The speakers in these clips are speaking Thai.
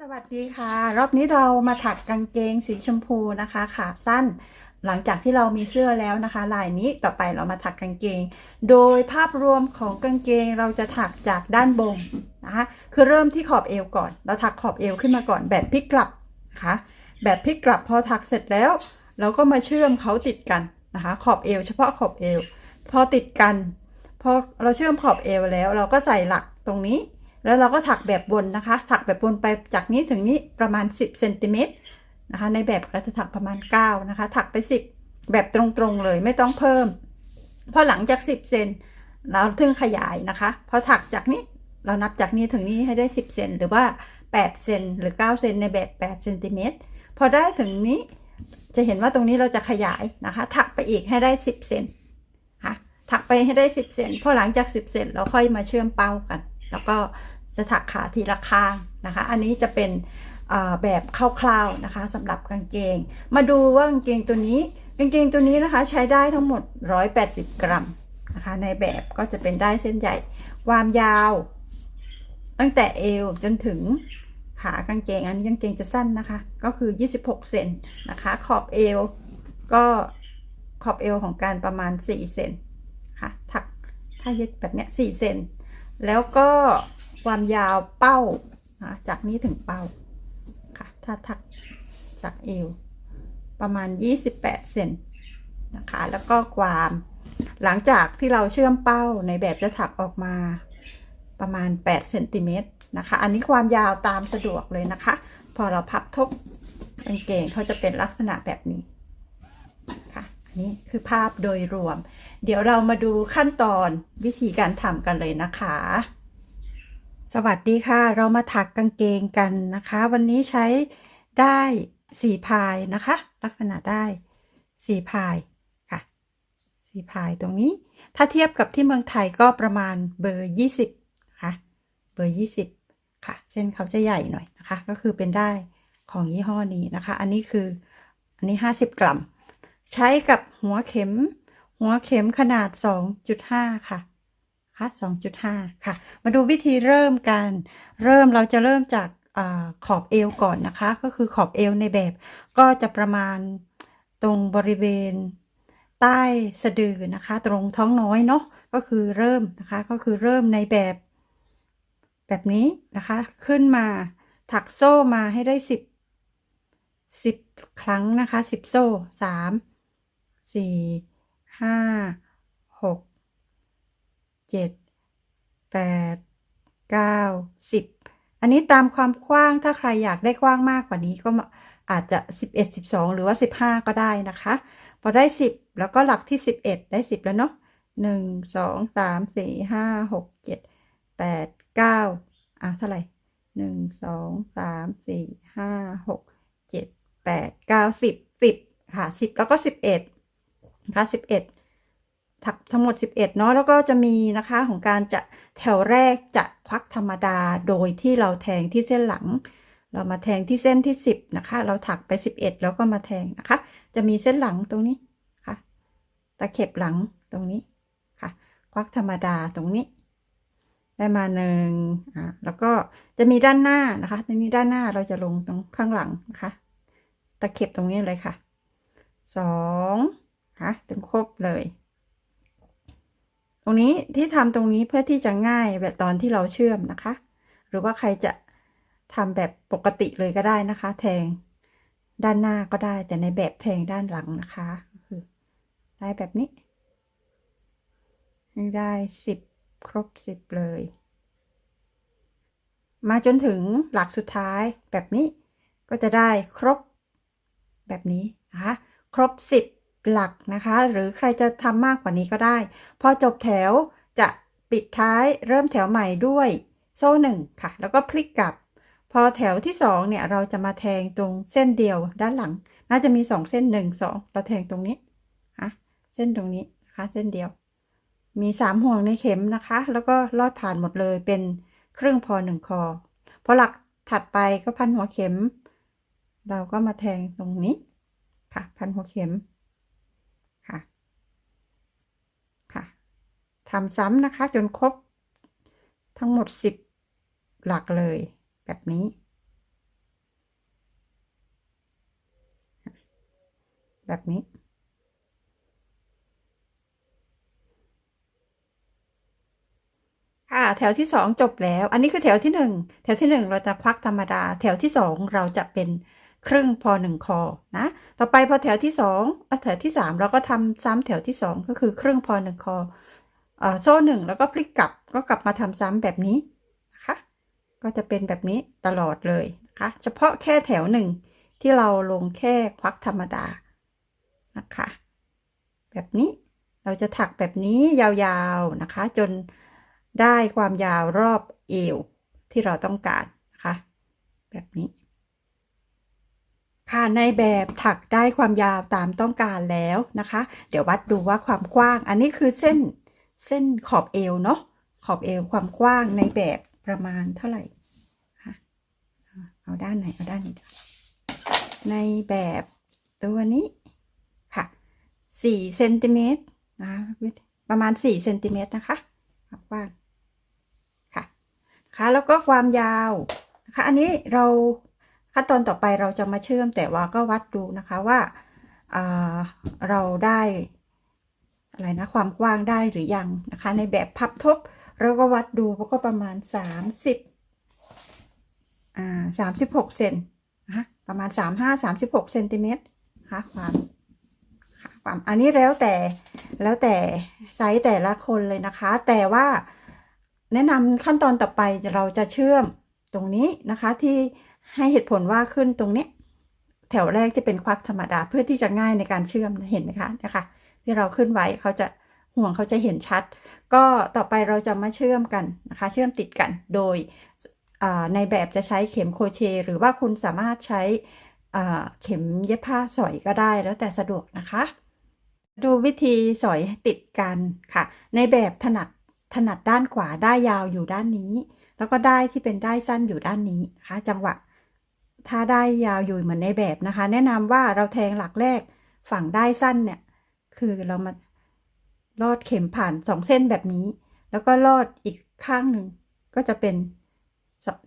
สวัสดีค่ะ รอบนี้เรามาถักกางเกงสีชมพูนะคะ ขาสั้น หลังจากที่เรามีเสื้อแล้วนะคะ ลายนี้ต่อไปเรามาถักกางเกง โดยภาพรวมของกางเกงเราจะถักจากด้านบนนะคะ คือเริ่มที่ขอบเอวก่อน เราถักขอบเอวขึ้นมาก่อนแบบพลิกกลับนะคะ แบบพลิกกลับพอถักเสร็จแล้ว เราก็มาเชื่อมเขาติดกันนะคะ ขอบเอว เฉพาะขอบเอว พอติดกัน พอเราเชื่อมขอบเอวแล้ว เราก็ใส่หลักตรงนี้ แล้วเราก็ถักแบบบนนะคะ ถักแบบบนไปจากนี้ถึงนี้ประมาณ 10เซนติเมตรนะคะ ในแบบก็จะถักประมาณ 9 นะคะ ถักไป 10 แบบตรงๆเลยไม่ต้องเพิ่ม พอหลังจาก 10เซนเราถึงขยายนะคะ พอถักจากนี้เรานับจากนี้ถึงนี้ให้ได้ 10เซนหรือว่า8เซนหรือ 9 เซนในแบบ8เซนติเมตรพอได้ถึงนี้จะเห็นว่าตรงนี้เราจะขยายนะคะ ถักไปอีกให้ได้ 10เซนค่ะถักไปให้ได้ 10เซนพอหลังจาก 10เซนเราค่อยมาเชื่อมเป้ากัน แล้วก็ จะถักขาทีละข้างนะคะ อันนี้จะเป็นแบบคร่าวๆนะคะสำหรับกางเกง มาดูว่ากางเกงตัวนี้กางเกงตัวนี้นะคะใช้ได้ทั้งหมด 180 กรัมนะคะ ในแบบก็จะเป็นได้เส้นใหญ่ ความยาว ตั้งแต่เอวจนถึงขากางเกงอันนี้กางเกงจะสั้นนะคะ ก็คือ 26 เซนนะคะ ขอบเอวก็ขอบเอวของการประมาณ 4 เซนค่ะถักถ้าเยึดแบบเนี้ย4เซนแล้วก็ ความยาวเป้าจากนี้ถึงเป้าค่ะ ถ้าถักจากเอวประมาณ 28 เซนนะคะ แล้วก็ความหลังจากที่เราเชื่อมเป้าในแบบจะถักออกมาประมาณ 8 เซนติเมตรนะคะ อันนี้ความยาวตามสะดวกเลยนะคะ พอเราพับทบกางเกงเขาจะเป็นลักษณะแบบนี้ค่ะ อันนี้คือภาพโดยรวม เดี๋ยวเรามาดูขั้นตอนวิธีการทำกันเลยนะคะ สวัสดีค่ะ เรามาถักกางเกงกันนะคะ วันนี้ใช้ได้สี่พายนะคะ ลักษณะได้สี่พายค่ะสี่พายตรงนี้ ถ้าเทียบกับที่เมืองไทยก็ประมาณเบอร์ยี่สิบค่ะเบอร์ยี่สิบค่ะเส้นเขาจะใหญ่หน่อยนะคะ ก็คือเป็นได้ของยี่ห้อนี้นะคะ อันนี้คืออันนี้ห้าสิบกรัม ใช้กับหัวเข็ม หัวเข็มขนาดสองจุดห้าค่ะ คะ2.5 ค่ะ มาดูวิธีเริ่มกัน เริ่มเราจะเริ่มจากอขอบเอวก่อนนะคะ ก็คือขอบเอวในแบบ ก็จะประมาณตรงบริเวณ ใต้สะดือนะคะ ตรงท้องน้อยเนาะ ก็คือเริ่มนะคะ ก็คือเริ่มในแบบ แบบนี้นะคะ ขึ้นมาถักโซ่มาให้ได้สิบสิบครั้งนะคะสิบโซ่สามสี่ห้าหกเจ็ดแปดเก้าสิบอันนี้ตามความกว้างถ้าใครอยากได้กว้างมากกว่านี้ก็อาจจะสิบเอ็ดสิบสองหรือว่าสิบห้าก็ได้นะคะ พอได้สิบแล้วก็หลักที่สิบเอ็ดได้สิบแล้วเนาะหนึ่งสองสามสี่ห้าหกเจ็ดแปดเก้าอะเท่าไหร่หนึ่งสองสามสี่ห้าหกเจ็ดแปดเก้าสิบสิบค่ะสิบแล้วก็สิบเอ็ดนะคะสิบเอ็ด ถักทั้งหมด 11 เนาะแล้วก็จะมีนะคะของการจะแถวแรกจะควักธรรมดาโดยที่เราแทงที่เส้นหลัง เรามาแทงที่เส้นที่ 10 นะคะ เราถักไป 11 แล้วก็มาแทงนะคะ จะมีเส้นหลังตรงนี้ค่ะตะเข็บหลังตรงนี้ค่ะ ควักธรรมดาตรงนี้ ได้มาหนึ่งอ่าแล้วก็จะมีด้านหน้านะคะตรงนี้ด้านหน้าเราจะลงตรงข้างหลังนะคะ ตะเข็บตรงนี้เลยค่ะสองค่ะถึงครบเลย ตรงนี้ที่ทำตรงนี้เพื่อที่จะง่ายแบบตอนที่เราเชื่อมนะคะ หรือว่าใครจะทำแบบปกติเลยก็ได้นะคะ แทงด้านหน้าก็ได้แต่ในแบบแทงด้านหลังนะคะคือได้แบบนี้ได้สิบครบสิบเลย มาจนถึงหลักสุดท้ายแบบนี้ก็จะได้ครบแบบนี้นะคะครบสิบ หลักนะคะ หรือใครจะทำมากกว่านี้ก็ได้ พอจบแถวจะปิดท้ายเริ่มแถวใหม่ด้วยโซ่หนึ่งค่ะ แล้วก็พลิกกลับ พอแถวที่สองเนี่ยเราจะมาแทงตรงเส้นเดียวด้านหลัง น่าจะมีสองเส้นหนึ่งสองเราแทงตรงนี้ะเส้นตรงนี้นะคะเส้นเดียว มีสามห่วงในเข็มนะคะ แล้วก็ลอดผ่านหมดเลยเป็นครึ่งพอหนึ่งคอพอหลักถัดไปก็พันหัวเข็ม เราก็มาแทงตรงนี้ค่ะ พันหัวเข็ม ทำซ้ำนะคะ จนครบทั้งหมด 10 หลักเลย แบบนี้ แบบนี้ อ่า แถวที่สองจบแล้ว อันนี้คือแถวที่หนึ่งแถวที่หนึ่งเราจะควักธรรมดา แถวที่สองเราจะเป็นครึ่งพอหนึ่งคอนะ ต่อไปพอแถวที่สองแถวที่สามเราก็ทำซ้ำแถวที่สองก็คือครึ่งพอหนึ่งคอ โซ่หนึ่งแล้วก็พลิกกลับก็กลับมาทำซ้ำแบบนี้นะคะ ก็จะเป็นแบบนี้ตลอดเลยนะคะ เฉพาะแค่แถวหนึ่งที่เราลงแค่ควักธรรมดานะคะ แบบนี้เราจะถักแบบนี้ยาวๆนะคะ จนได้ความยาวรอบเอวที่เราต้องการนะคะ แบบนี้ค่ะในแบบถักได้ความยาวตามต้องการแล้วนะคะ เดี๋ยววัดดูว่าความกว้าง อันนี้คือเส้น เส้นขอบเอวเนาะขอบเอวความกว้างในแบบประมาณเท่าไหร่คะเอาด้านไหนเอาด้านนี้ในแบบตัวนี้ค่ะสี่เซนติเมตรนะคะประมาณสี่เซนติเมตรนะคะความกว้างค่ะค่ะแล้วก็ความยาวนะคะอันนี้เราขั้นตอนต่อไปเราจะมาเชื่อมแต่ว่าก็วัดดูนะคะว่าเราได้ อะไรนะความกว้างได้หรือยังนะคะ ในแบบพับทบเราก็วัดดูก็ประมาณ 30อ่า36เซนนะประมาณ 35 36เซนติเมตรนะคะความความอันนี้แล้วแต่แล้วแต่ไซส์แต่ละคนเลยนะคะ แต่ว่าแนะนำขั้นตอนต่อไปเราจะเชื่อมตรงนี้นะคะที่ให้เหตุผลว่าขึ้นตรงนี้ แถวแรกที่เป็นควักธรรมดาเพื่อที่จะง่ายในการเชื่อมเห็นไหมคะนะคะ ที่เราขึ้นไว้เขาจะห่วงเขาจะเห็นชัด ก็ต่อไปเราจะมาเชื่อมกันนะคะ เชื่อมติดกันโดยในแบบจะใช้เข็มโคเช หรือว่าคุณสามารถใช้เข็มเย็บผ้าสอยก็ได้แล้วแต่สะดวกนะคะ ดูวิธีสอยติดกันค่ะ ในแบบถนัดถนัดด้านขวาได้ยาวอยู่ด้านนี้ แล้วก็ได้ที่เป็นได้สั้นอยู่ด้านนี้นะคะจังหวะ ถ้าได้ยาวอยู่เหมือนในแบบนะคะ แนะนำว่าเราแทงหลักแรกฝั่งได้สั้นเนี่ย คือเรามาลอดเข็มผ่านสองเส้นแบบนี้ แล้วก็ลอดอีกข้างหนึ่งก็จะเป็น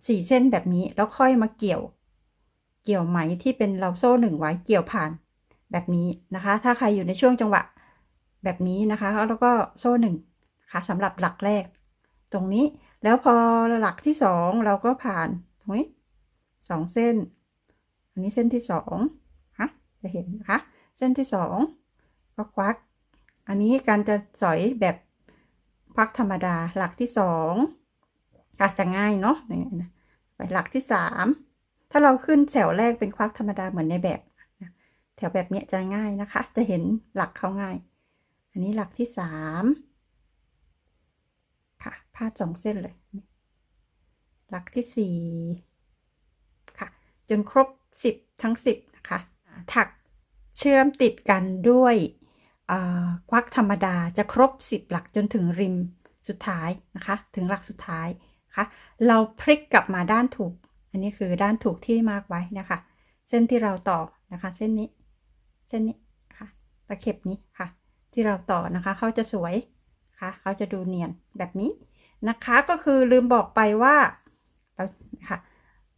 สี่เส้นแบบนี้ แล้วค่อยมาเกี่ยว เกี่ยวไหมที่เป็นเราโซ่หนึ่งไว้เกี่ยวผ่านแบบนี้นะคะ ถ้าใครอยู่ในช่วงจังหวะแบบนี้นะคะ แล้วก็โซ่หนึ่งค่ะสำหรับหลักแรก ตรงนี้แล้วพอหลักที่สองเราก็ผ่านตรงนี้สองเส้น อันนี้เส้นที่สองฮะจะเห็นนะคะ เส้นที่สอง ก็ควัก อันนี้การจะสอยแบบควักธรรมดาหลักที่สองอาจจะง่ายเนาะนะไปหลักที่สามถ้าเราขึ้นแถวแรกเป็นควักธรรมดาเหมือนในแบบแถวแบบนี้จะง่ายนะคะ จะเห็นหลักเขาง่าย อันนี้หลักที่สามค่ะพาดสองเส้นเลย หลักที่สี่ค่ะ จนครบสิบทั้งสิบนะคะ ถักเชื่อมติดกันด้วย ควักธรรมดาจะครบสิบหลักจนถึงริมสุดท้ายนะคะ ถึงหลักสุดท้ายคะเราพลิกกลับมาด้านถูก อันนี้คือด้านถูกที่มาร์กไว้นะคะ เส้นที่เราต่อนะคะ เส้นนี้ เส้นนี้ค่ะตะเข็บนี้ค่ะ ที่เราต่อนะคะเขาจะสวยค่ะเขาจะดูเนียนแบบนี้นะคะ ก็คือลืมบอกไปว่าเรา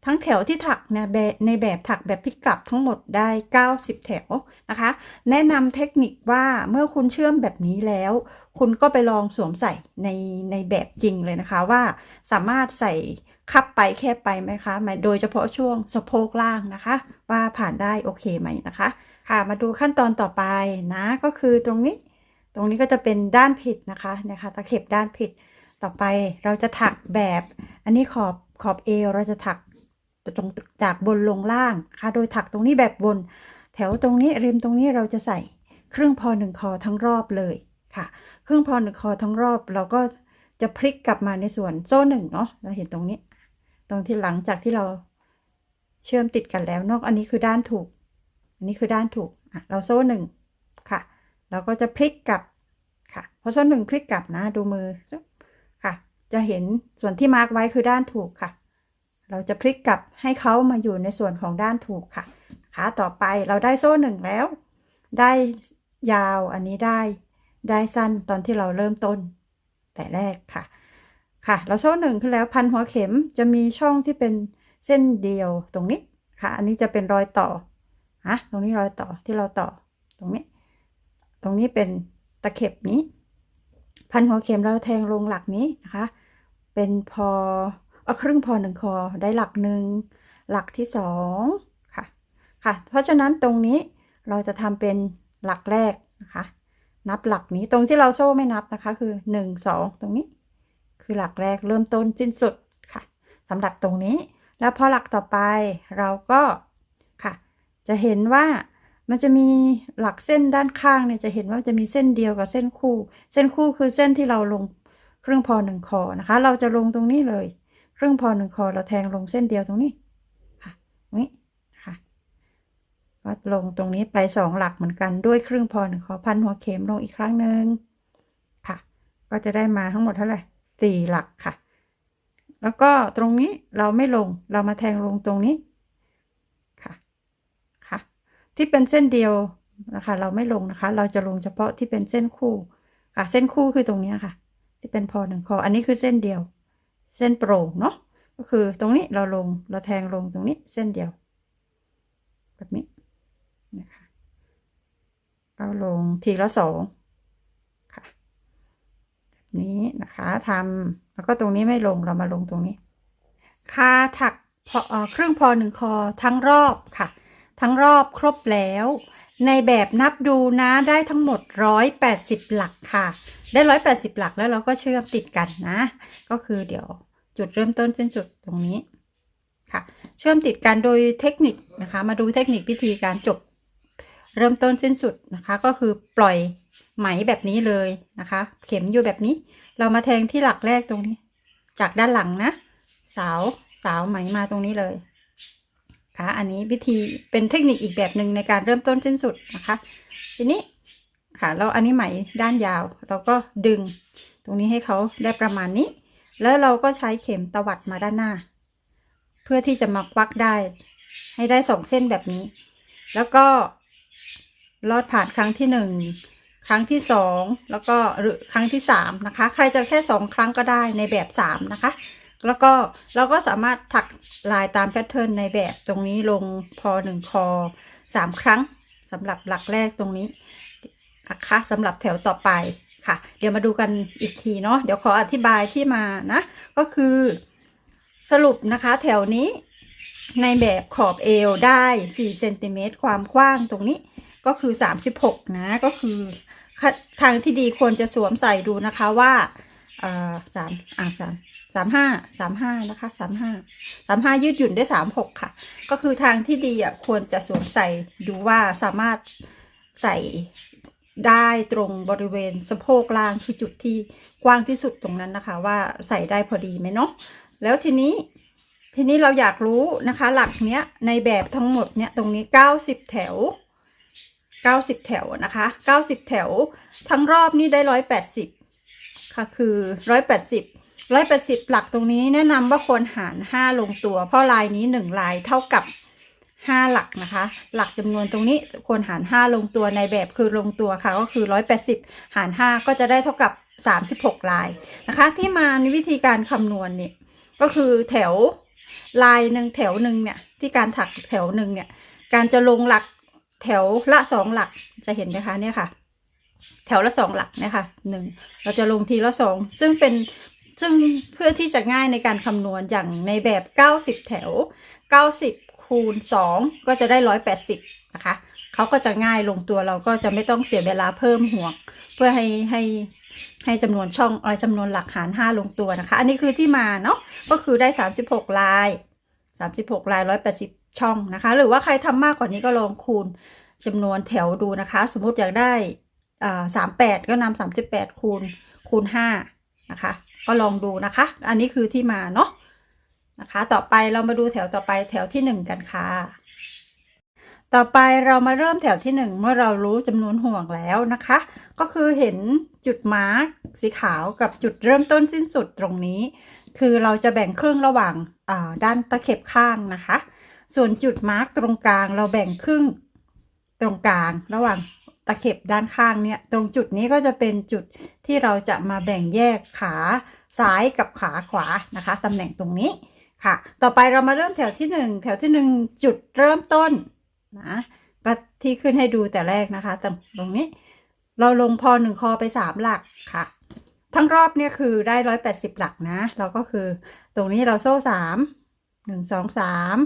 ทั้งแถวที่ถักนะในแบบถักแบบพลิกกลับทั้งหมดได้ 90 แถวนะคะ แนะนำเทคนิคว่าเมื่อคุณเชื่อมแบบนี้แล้ว คุณก็ไปลองสวมใส่ในในแบบจริงเลยนะคะว่าสามารถใส่คับไปแคบไปไหมคะโดยเฉพาะช่วงสะโพกล่างนะคะ ว่าผ่านได้โอเคไหมนะคะ ค่ะมาดูขั้นตอนต่อไปนะก็คือตรงนี้ ตรงนี้ก็จะเป็นด้านผิดนะคะนะคะตะเข็บด้านผิดต่อไปเราจะถักแบบ อันนี้ขอบขอบเอวเราจะถัก ตรงจากบนลงล่างค่ะ โดยถักตรงนี้แบบบน แถวตรงนี้ริมตรงนี้เราจะใส่ครึ่งพอหนึ่งคอทั้งรอบเลยค่ะ ครึ่งพอหนึ่งคอทั้งรอบเราก็จะพลิกกลับมาในส่วนโซ่หนึ่งเนาะเราเห็นตรงนี้ ตรงที่หลังจากที่เราเชื่อมติดกันแล้วนอกอันนี้คือด้านถูก อันนี้คือด้านถูกอะเราโซ่หนึ่งค่ะเราก็จะพลิกกลับค่ะพอโซ่หนึ่งพลิกกลับนะดูมือค่ะ จะเห็นส่วนที่มาร์กไว้คือด้านถูกค่ะ เราจะพลิกกลับให้เขามาอยู่ในส่วนของด้านถูกค่ะ ขาต่อไปเราได้โซ่หนึ่งแล้ว ได้ยาวอันนี้ได้ ได้สั้นตอนที่เราเริ่มต้น แต่แรกค่ะ ค่ะ เราโซ่หนึ่งขึ้นแล้วพันหัวเข็มจะมีช่องที่เป็นเส้นเดียวตรงนี้ค่ะ อันนี้จะเป็นรอยต่อฮะตรงนี้รอยต่อที่เราต่อตรงนี้ ตรงนี้เป็นตะเข็บนี้ พันหัวเข็มเราแทงลงหลักนี้นะคะ เป็นพอ เอาครึ่งพอหนึ่งคอได้หลักหนึ่งหลักที่สองค่ะค่ะ เพราะฉะนั้นตรงนี้เราจะทำเป็นหลักแรกนะคะ นับหลักนี้ตรงที่เราโซ่ไม่นับนะคะ คือหนึ่งสองตรงนี้ คือหลักแรกเริ่มต้นสิ้นสุดค่ะสำหรับตรงนี้ แล้วพอหลักต่อไปเราก็ค่ะ จะเห็นว่ามันจะมีหลักเส้นด้านข้างเนี่ยจะเห็นว่าจะมีเส้นเดียวกับเส้นคู่ เส้นคู่คือเส้นที่เราลงครึ่งพอหนึ่งคอนะคะ เราจะลงตรงนี้เลย ครึ่งพอหนึ่งคอเราแทงลงเส้นเดียวตรงนี้ค่ะตรงนี้ค่ะก็ลงตรงนี้ไปสองหลักเหมือนกันด้วยครึ่งพอหนึ่งคอพันหัวเข็มลงอีกครั้งหนึ่งค่ะ ก็จะได้มาทั้งหมดเท่าไหร่สี่หลักค่ะ แล้วก็ตรงนี้เราไม่ลงเรามาแทงลงตรงนี้ค่ะค่ะ ที่เป็นเส้นเดียวนะคะ เราไม่ลงนะคะ เราจะลงเฉพาะที่เป็นเส้นคู่ค่ะ เส้นคู่คือตรงนี้ค่ะ ที่เป็นพอหนึ่งคออันนี้คือเส้นเดียว เส้นโปร่งเนาะก็คือตรงนี้เราลงเราแทงลงตรงนี้เส้นเดียว แบบนี้นะคะเอาลงทีละสองค่ะแบบนี้นะคะทำแล้วก็ตรงนี้ไม่ลงเรามาลงตรงนี้คาถักพอเอ่อครึ่งพอหนึ่งคอทั้งรอบค่ะ ทั้งรอบครบแล้ว ในแบบนับดูนะได้ทั้งหมด 180 หลักค่ะ ได้ 180 หลักแล้วเราก็เชื่อมติดกันนะ ก็คือเดี๋ยวจุดเริ่มต้นเส้นสุดตรงนี้ค่ะ เชื่อมติดกันโดยเทคนิคนะคะ มาดูเทคนิควิธีการจบเริ่มต้นสิ้นสุดนะคะ ก็คือปล่อยไหมแบบนี้เลยนะคะ เข็มอยู่แบบนี้ เรามาแทงที่หลักแรกตรงนี้ จากด้านหลังนะ สาวสาวไหมมาตรงนี้เลย คะ อันนี้วิธีเป็นเทคนิคอีกแบบหนึ่งในการเริ่มต้นสิ้นสุดนะคะ ทีนี้ค่ะเราอันนี้ไหมด้านยาว เราก็ดึงตรงนี้ให้เขาได้ประมาณนี้ แล้วเราก็ใช้เข็มตวัดมาด้านหน้า เพื่อที่จะมาควักได้ ให้ได้สองเส้นแบบนี้ แล้วก็ลอดผ่านครั้งที่หนึ่งครั้งที่สองแล้วก็หรือครั้งที่สามนะคะ ใครจะแค่สองครั้งก็ได้ในแบบสามนะคะ แล้วก็เราก็สามารถถักลายตามแพทเทิร์นในแบบตรงนี้ลงพอหนึ่งคอสามครั้งสำหรับหลักแรกตรงนี้นะคะสำหรับแถวต่อไปค่ะ เดี๋ยวมาดูกันอีกทีเนาะเดี๋ยวขออธิบายที่มานะ ก็คือสรุปนะคะแถวนี้ในแบบขอบเอวได้4เซนติเมตรความกว้างตรงนี้ก็คือ 36 นะ ก็คือทางที่ดีควรจะสวมใส่ดูนะคะว่าอ่าสามอ่าสาม สามห้าสามห้านะคะสามห้าสามห้ายืดหยุ่นได้สามหกค่ะ ก็คือทางที่ดีอะควรจะสวมใส่ดูว่าสามารถใส่ได้ตรงบริเวณสะโพกล่างคือจุดที่กว้างที่สุดตรงนั้นนะคะ ว่าใส่ได้พอดีไหมเนาะแล้วทีนี้ทีนี้เราอยากรู้นะคะ หลักเนี้ยในแบบทั้งหมดเนี้ยตรงนี้เก้าสิบแถวเก้าสิบแถวนะคะเก้าสิบแถว ทั้งรอบนี่ได้ร้อยแปดสิบค่ะคือร้อยแปดสิบ ร้อยแปดสิบหลักตรงนี้แนะนำว่าควรหารห้าลงตัว เพราะลายนี้หนึ่งลายเท่ากับห้าหลักนะคะ หลักจำนวนตรงนี้ควรหารห้าลงตัวในแบบคือลงตัวค่ะ ก็คือร้อยแปดสิบหารห้าก็จะได้เท่ากับสามสิบหกลายนะคะ ที่มาในวิธีการคำนวณเนี่ยก็คือแถวลายหนึ่งแถวหนึ่งเนี่ยที่การถักแถวหนึ่งเนี่ย การจะลงหลักแถวละสองหลักจะเห็นนะคะเนี่ยค่ะ แถวละสองหลักนะคะหนึ่งเราจะลงทีละสองซึ่งเป็น ซึ่งเพื่อที่จะง่ายในการคำนวณอย่างในแบบเก้าสิบแถวเก้าสิบคูณสองก็จะได้ร้อยแปดสิบนะคะ เขาก็จะง่ายลงตัวเราก็จะไม่ต้องเสียเวลาเพิ่มห่วง เพื่อให้ให้ให้จำนวนช่องเออจำนวนหลักหารห้าลงตัวนะคะ อันนี้คือที่มาเนาะก็คือได้สามสิบหกลายสามสิบหกลายร้อยแปดสิบช่องนะคะ หรือว่าใครทำมากกว่านี้ก็ลองคูณจำนวนแถวดูนะคะ สมมติอยากได้สามแปดก็นำสามสิบแปดคูณคูณห้านะคะ ก็ลองดูนะคะ อันนี้คือที่มาเนาะนะคะ ต่อไปเรามาดูแถวต่อไปแถวที่หนึ่งกันค่ะ ต่อไปเรามาเริ่มแถวที่หนึ่งเมื่อเรารู้จำนวนห่วงแล้วนะคะ ก็คือเห็นจุดมาร์กสีขาวกับจุดเริ่มต้นสิ้นสุดตรงนี้ คือเราจะแบ่งครึ่งระหว่างาด้านตะเข็บข้างนะคะ ส่วนจุดมาร์กตรงกลางเราแบ่งครึ่งตรงกลางระหว่างตะเข็บด้านข้างเนี่ย ตรงจุดนี้ก็จะเป็นจุดที่เราจะมาแบ่งแยกขา ซ้ายกับขาขวานะคะตำแหน่งตรงนี้ค่ะ ต่อไปเรามาเริ่มแถวที่หนึ่งแถวที่หนึ่งจุดเริ่มต้นนะก็ที่ขึ้นให้ดูแต่แรกนะคะตรงตรงนี้ เราลงพอหนึ่งคอไปสามหลักค่ะ ทั้งรอบเนี่ยคือได้ร้อยแปดสิบหลักนะ เราก็คือตรงนี้เราโซ่สามหนึ่งสองสาม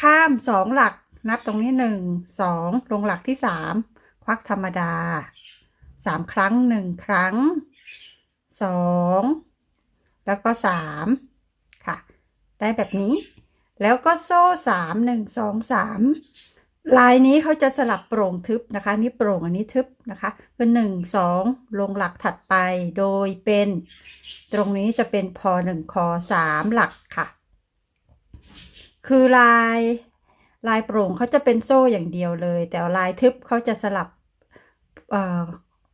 ข้ามสองหลักนับตรงนี้หนึ่งสองลงหลักที่สามควักธรรมดาสามครั้งหนึ่งครั้งสอง แล้วก็สามค่ะ ได้แบบนี้ แล้วก็โซ่สามหนึ่งสองสามลายนี้เขาจะสลับโปร่งทึบนะคะ นี่โปร่งอันนี้ทึบนะคะคือหนึ่งสองลงหลักถัดไปโดยเป็น ตรงนี้จะเป็นพอหนึ่งคอสามหลักค่ะ คือลายลายโปร่งเขาจะเป็นโซ่อย่างเดียวเลย แต่ลายทึบเขาจะสลับ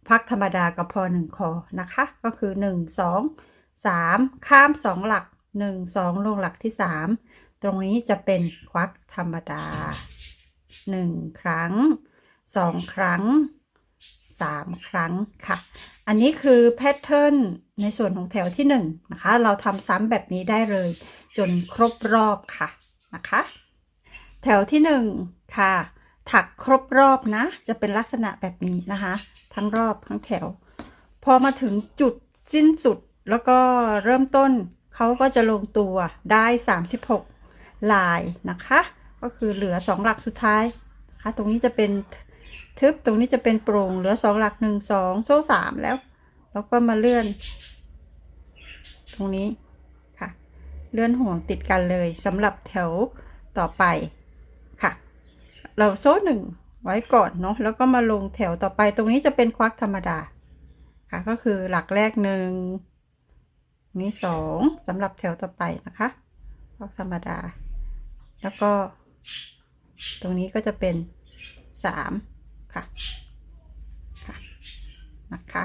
พักธรรมดากับพอหนึ่งคอนะคะ ก็คือหนึ่ งสองสามข้ามสองหลักหนึ่งสองลงหลักที่สามตรงนี้จะเป็นควักธรรมดาหนึ่งครั้งสองครั้งสามครั้งค่ะ อันนี้คือแพทเทิร์นในส่วนของแถวที่หนึ่งนะคะ เราทำซ้ำแบบนี้ได้เลย จนครบรอบค่ะนะคะ แถวที่หนึ่งค่ะ ถักครบรอบนะ จะเป็นลักษณะแบบนี้นะคะ ทั้งรอบทั้งแถว พอมาถึงจุดสิ้นสุด แล้วก็เริ่มต้นเขาก็จะลงตัวได้ 36 ลายนะคะ ก็คือเหลือ 2 หลักสุดท้ายนะคะตรงนี้จะเป็นทึบตรงนี้จะเป็นโปร่งเหลือ 2 หลัก 1 2 โซ่ 3 แล้ว แล้วก็มาเลื่อน ตรงนี้ค่ะ เลื่อนห่วงติดกันเลยสำหรับแถวต่อไปค่ะ เราโซ่หนึ่งไว้ก่อนเนาะแล้วก็มาลงแถวต่อไปตรงนี้จะเป็นควักธรรมดาค่ะก็คือหลักแรกหนึ่ง นี่สองสำหรับแถวต่อไปนะคะควักธรรมดา แล้วก็ ตรงนี้ก็จะเป็นสามค่ะค่ะนะคะ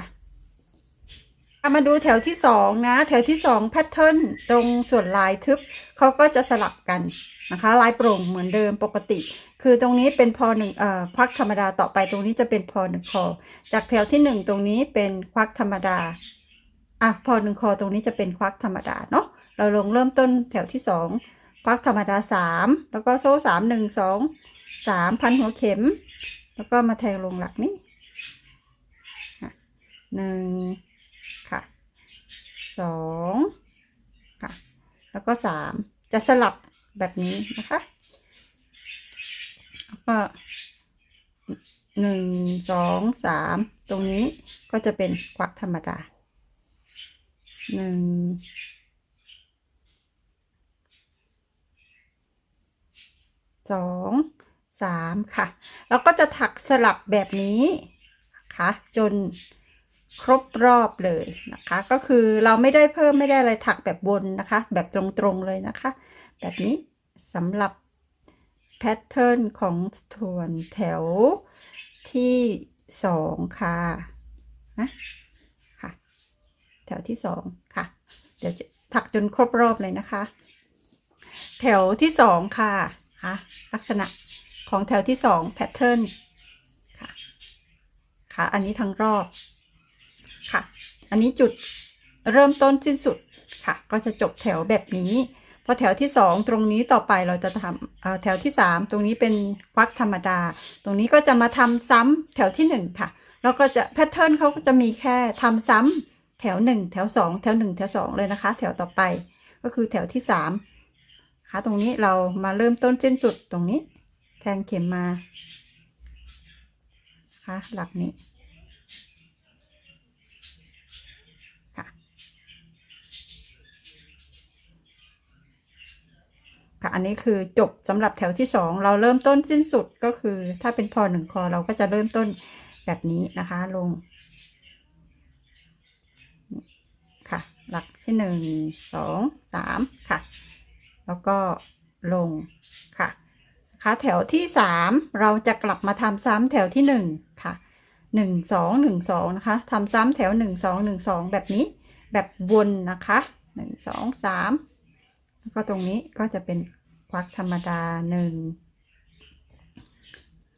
มาดูแถวที่สองนะ แถวที่สองแพทเทิร์นตรงส่วนลายทึบเขาก็จะสลับกันนะคะ ลายโปร่งเหมือนเดิมปกติ คือตรงนี้เป็นพอหนึ่งเอ่อควักธรรมดาต่อไปตรงนี้จะเป็นพอหนึ่งคอ จากแถวที่หนึ่งตรงนี้เป็นควักธรรมดา อะพอหนึ่งคอตรงนี้จะเป็นควักธรรมดาเนาะเราลงเริ่มต้นแถวที่สองควักธรรมดาสามแล้วก็โซ่สามหนึ่งสองสามพันหัวเข็ม แล้วก็มาแทงลงหลักนี้หนึ่งค่ะสองค่ะแล้วก็สามจะสลับแบบนี้นะคะแล้วก็หนึ่งสองสามตรงนี้ก็จะเป็นควักธรรมดา หนึ่งสองสามค่ะ แล้วก็จะถักสลับแบบนี้นะคะจนครบรอบเลยนะคะ ก็คือเราไม่ได้เพิ่มไม่ได้อะไรถักแบบบนนะคะ แบบตรงๆเลยนะคะ แบบนี้สำหรับแพทเทิร์นของส่วนแถวที่สองค่ะนะ แถวที่สองค่ะ เดี๋ยวจะถักจนครบรอบเลยนะคะ แถวที่สองค่ะค่ะลักษณะของแถวที่สองแพทเทิร์นค่ะค่ะ อันนี้ทั้งรอบค่ะ อันนี้จุดเริ่มต้นสิ้นสุดค่ะ ก็จะจบแถวแบบนี้พอแถวที่สองตรงนี้ต่อไปเราจะทำแถวที่สามตรงนี้เป็นควักธรรมดา ตรงนี้ก็จะมาทำซ้ำแถวที่หนึ่งค่ะ แล้วก็จะแพทเทิร์นเขาก็จะมีแค่ทำซ้ำ แถวหนึ่งแถวสองแถวหนึ่งแถวสองเลยนะคะ แถวต่อไปก็คือแถวที่สามค่ะตรงนี้เรามาเริ่มต้นสิ้นสุดตรงนี้ แทงเข็มมาค่ะหลักนี้ค่ะค่ะ อันนี้คือจบสำหรับแถวที่สองเราเริ่มต้นสิ้นสุดก็คือถ้าเป็นพอหนึ่งคอเราก็จะเริ่มต้นแบบนี้นะคะลง ค่ะ หลัก ที่หนึ่งสองสามค่ะ แล้วก็ลงค่ะนะคะแถวที่สามเราจะกลับมาทำซ้ำแถวที่หนึ่งค่ะหนึ่งสองหนึ่งสองนะคะทำซ้ำแถวหนึ่งสองหนึ่งสองแบบนี้แบบวนนะคะหนึ่งสองสามแล้วก็ตรงนี้ก็จะเป็นควักธรรมดาหนึ่ง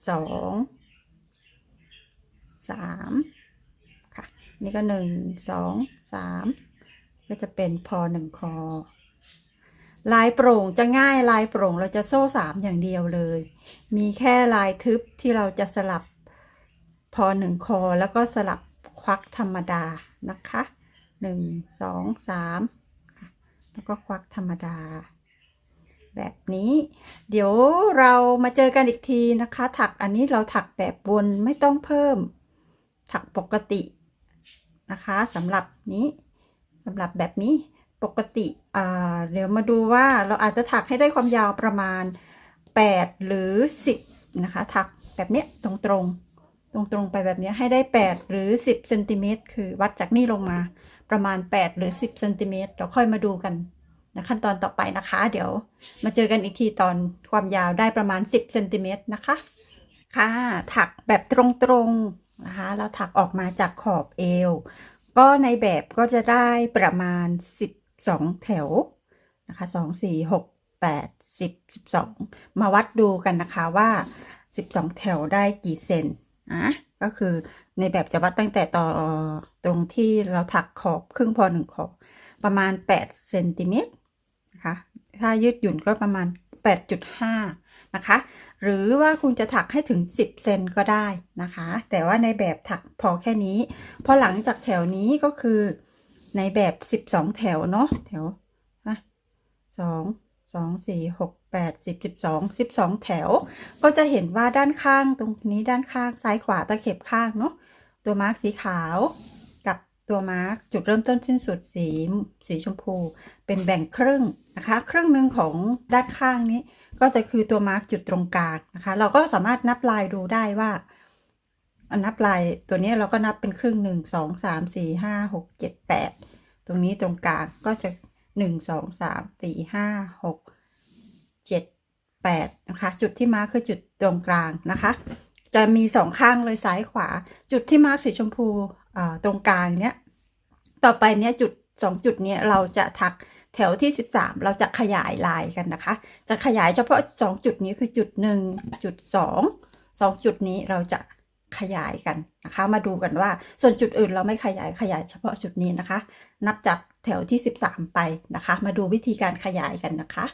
สองสามค่ะ นี่ก็หนึ่งสองสาม ก็จะเป็นพอหนึ่งคอ ลายโปร่งจะง่ายลายโปร่งเราจะโซ่สามอย่างเดียวเลย มีแค่ลายทึบที่เราจะสลับพอหนึ่งคอแล้วก็สลับควักธรรมดานะคะหนึ่งสองสามแล้วก็ควักธรรมดา แบบนี้ เดี๋ยวเรามาเจอกันอีกทีนะคะ ถักอันนี้เราถักแบบวนไม่ต้องเพิ่ม ถักปกตินะคะสำหรับนี้ สำหรับแบบนี้ปกติเดี๋ยวมาดูว่าเราอาจจะถักให้ได้ความยาวประมาณ 8 หรือ 10 นะคะ ถักแบบเนี้ยตรงๆตรงๆไปแบบนี้ให้ได้ 8 หรือ 10เซนติเมตรคือวัดจากนี่ลงมาประมาณ 8 หรือ 10เซนติเมตรเราค่อยมาดูกันนะขั้นตอนต่อไปนะคะ เดี๋ยวมาเจอกันอีกทีตอนความยาวได้ประมาณ 10เซนติเมตรนะคะ ค่ะ ถักแบบตรงๆนะคะ เราถักออกมาจากขอบเอว ก็ในแบบก็จะได้ประมาณ 12 แถวนะคะ2 4 6 8 10 12 มาวัดดูกันนะคะว่า 12 แถวได้กี่เซนอะก็คือในแบบจะวัดตั้งแต่ต่อตรงที่เราถักขอบครึ่งพอหนึ่งขอบประมาณ8เซนติเมตรนะคะถ้ายืดหยุ่นก็ประมาณ 8.5 นะคะ หรือว่าคุณจะถักให้ถึง 10 เซนก็ได้นะคะ แต่ว่าในแบบถักพอแค่นี้ พอหลังจากแถวนี้ก็คือในแบบ 12 แถวเนาะแถวนะสองสองสี่หกแปดสิบสิบสองสิบสองแถว ก็จะเห็นว่าด้านข้างตรงนี้ด้านข้างซ้ายขวาตะเข็บข้างเนาะตัวมาร์กสีขาวกับตัวมาร์กจุดเริ่มต้นสิ้นสุดสีสีชมพู เป็นแบ่งครึ่งนะคะ ครึ่งหนึ่งของด้านข้างนี้ ก็จะคือตัวมาร์กจุดตรงกลางนะคะ เราก็สามารถนับลายดูได้ว่าอันนับลายตัวนี้เราก็นับเป็นครึ่งหนึ่งสองสามสี่ห้าหกเจ็ดแปดตรงนี้ตรงกลางก็จะหนึ่งสองสามสี่ห้าหกเจ็ดแปดนะคะจุดที่มาร์คคือจุดตรงกลางนะคะ จะมีสองข้างเลยซ้ายขวา จุดที่มาร์คสีชมพูอ่าตรงกลางเนี้ยต่อไปเนี้ยจุดสองจุดเนี้ยเราจะถัก แถวที่สิบสามเราจะขยายลายกันนะคะ จะขยายเฉพาะสองจุดนี้คือจุดหนึ่งจุดสองสองจุดนี้เราจะขยายกันนะคะ มาดูกันว่าส่วนจุดอื่นเราไม่ขยายขยายเฉพาะจุดนี้นะคะ นับจากแถวที่ 13 ไปนะคะ มาดูวิธีการขยายกันนะคะ